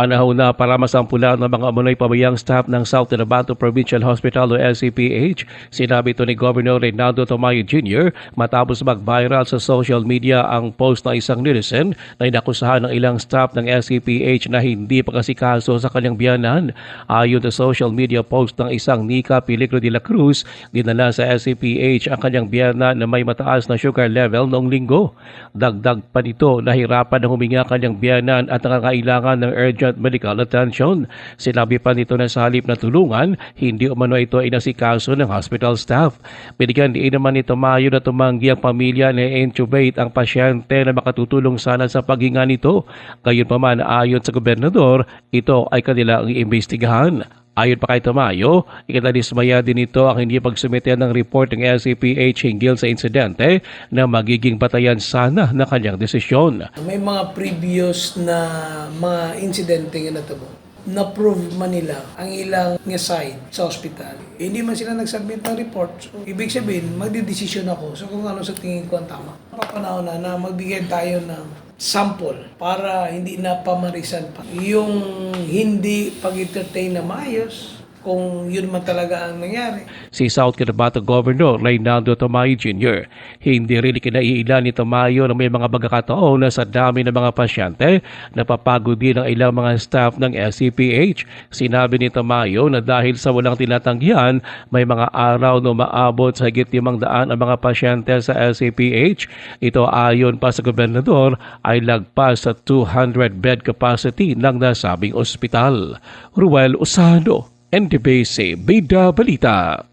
Panahon na para masampulan ng mga amunay pabayang staff ng South Cotabato Provincial Hospital o SCPH. Sinabi ito ni Governor Reynaldo Tomayo Jr. matapos mag-viral sa social media ang post ng isang netizen na inakusahan ng ilang staff ng SCPH na hindi pagkasikaso sa kanyang biyanan. Ayon sa social media post ng isang Nika Piligro de la Cruz, dinala sa SCPH ang kanyang biyanan na may mataas na sugar level noong linggo. Dagdag pa nito, nahirapan na huminga kanyang biyanan at nangangailangan ng urgent medical attention. Sinabi pa nito na sa halip na tulungan, hindi umano ito ay nasikaso ng hospital staff. Binigyan din naman ni Tomayo na tumanggi ang pamilya na intubate ang pasyente na makatutulong sana sa paghinga nito. Gayon pa man ayon sa gobernador, ito ay kanilang iimbestigahan. Ayon pa kay Tomayo, ikatadismaya din ito ang hindi pagsumite ng report ng LCPH hinggil sa insidente na magiging batayan sana na kanyang desisyon. May mga previous na mga insidente nga natabo. Na-prove man nila ang ilang nga side sa hospital. Eh, hindi man sila nag-submit ng report. So, ibig sabihin, magdidesisyon ako sa kung ano sa tingin ko ang tama. Papanahon na na magbigay tayo ng sample para hindi na pamarisan pa. Yung hindi pag-entertain na maayos, kung yun man talaga ang nangyari, si South Cotabato Governor Reynaldo Tomayo Jr. Hindi rin kinaiilan ni Tomayo na may mga pagkakataon na sa dami ng mga pasyente napapagod din ang ilang mga staff ng SCPH. Sinabi ni Tomayo na dahil sa walang tinatanggihan, may mga araw na maabot sa higit limang daan ang mga pasyente sa SCPH. Ito ayon pa sa gobernador ay lagpas sa 200 bed capacity ng nasabing ospital. Ruel Osano, NDBC Beda Berita.